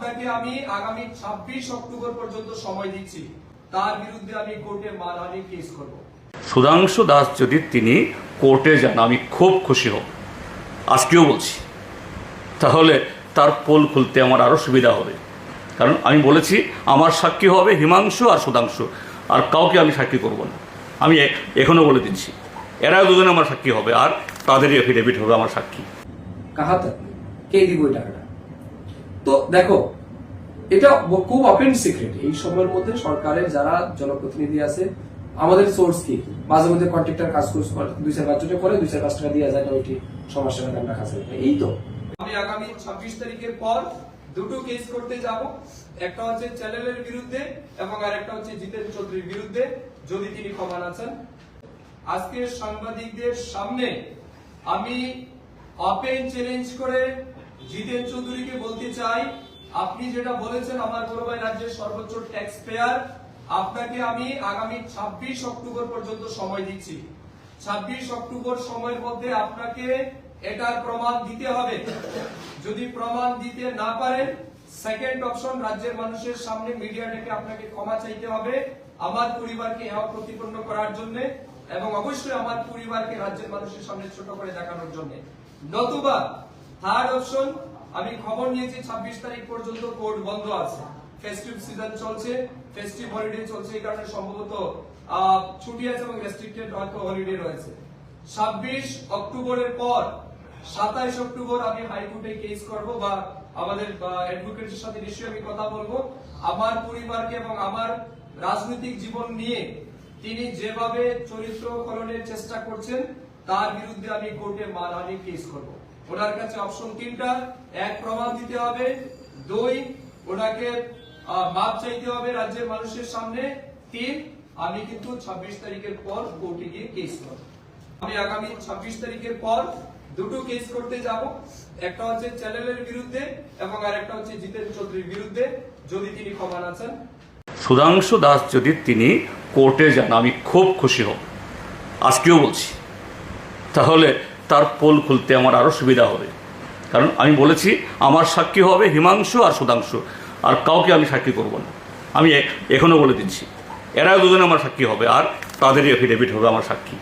আপনাকে আমি আগামী ছাব্বিশ অক্টোবর পর্যন্ত সময় দিচ্ছি। তার বিরুদ্ধে আমি কোর্টে মানহানি কেস করব। সুধাংশু দাস যদি তিনি কোর্টে যান আমি খুব খুশি হব। আজকেও বলছি। তাহলে তার পোল খুলতে আমার আরও সুবিধা হবে। কারণ আমি বলেছি আমার সাক্ষী হবে হিমাংশু আর সুধাংশু। আর কাউকে আমি সাক্ষী করব না। আমি এখনও বলে দিচ্ছি এরা দুজনে আমার সাক্ষী হবে আর তাদেরই এফিডেভিট হবে আমার সাক্ষী। কাহা তক কে দিব এই টাকাটা? তো দেখো, এটা খুব ওপেন সিক্রেট এই সময়ের মধ্যে সরকারের যারা জনপ্রতিনিধি আছে, আমাদের সোর্স কি? মাঝে মধ্যে কন্ট্রাক্টর কাজ করে, দুই চার পাঁচ টাকা করে দুই চার পাঁচ টাকা দিয়ে যায় ওইটি সমস্যাটা আমরা কাছে এই তো। আমি আগামী ছাব্বিশ তারিখের পর দুটো কেস করতে যাব, একটা হচ্ছে চ্যানেলের বিরুদ্ধে এবং আরেকটা হচ্ছে জিতেন চৌধুরীর বিরুদ্ধে, যদি তিনি ক্ষমা না চান। আজকে সাংবাদিকদের সামনে আমি ওপেন চ্যালেঞ্জ করে জিতেন চৌধুরীকে বলতে চাই, আপনি যেটা বলেছেন, আমার গৌরবাই রাজ্যের সর্বোচ্চ ট্যাক্স পেয়ার আপনাকে আমি আগামী ছাব্বিশ অক্টোবর পর্যন্ত সময় দিচ্ছি। ছাব্বিশ অক্টোবর সময়ের মধ্যে আপনাকে এটার প্রমাণ দিতে হবে। যদি প্রমাণ দিতে না পারেন সেকেন্ড অপশন রাজ্যের মানুষের সামনে মিডিয়া ডেকে আপনাকে ক্ষমা চাইতে হবে, আমার পরিবারকে এও প্রতিপন্ন করার জন্য এবং অবশ্যই আমার পরিবারকে রাজ্যের মানুষের সামনে ছোট করে দেখানোর জন্য। নতুবা থার্ড অপশন আমি খবর নিয়েছি ছাব্বিশ তারিখ পর্যন্ত কোর্ট বন্ধ আছে। ফেস্টিভ সিজন চলছে ফেস্টিভ হলিডে চলছে এই কারণে সম্ভবত ছুটি আছে এবং রেস্ট্রিক্টেড হয়তো হলিডে রয়েছে। ছাব্বিশ অক্টোবরের পর, সাতাইশ অক্টোবর আমি হাইকোর্টে কেস করব বা আমাদের অ্যাডভোকেটের সাথে নিশ্চয়ই আমি কথা বলব। আমার পরিবারকে এবং আমার রাজনৈতিক জীবন নিয়ে তিনি যেভাবে চরিত্র খননের চেষ্টা করছেন, তার বিরুদ্ধে আমি কোর্টে মানহানি কেস করব। ওনার কাছে অপশন তিনটা, এক প্রমাণ দিতে হবে, দুই ওনাকে মাপ চাইতে হবে রাজ্যের মানুষের সামনে, তিন, আমি কিন্তু ছাব্বিশ তারিখের পর কোর্টে গিয়ে কেস করব। আমি আগামী ছাব্বিশ তারিখের পর দুটো কেস করতে যাব, একটা হচ্ছে চ্যানেলের বিরুদ্ধে এবং আরেকটা হচ্ছে জিতেন চৌধুরীর বিরুদ্ধে, যদি তিনি ক্ষমা না চান। সুধাংশু দাস যদি তিনি কোর্টে যান, আমি খুব খুশি হব। আজকেও বলছি। তাহলে তার পোল খুলতে আমার আরও সুবিধা হবে। কারণ আমি বলেছি, আমার সাক্ষী হবে হিমাংশু আর সুধাংশু। আর কাউকে আমি সাক্ষী করব না। আমি এখনও বলে দিচ্ছি। এরা দুজনে আমার সাক্ষী হবে আর তাদেরই এফিডেভিট হবে আমার সাক্ষী।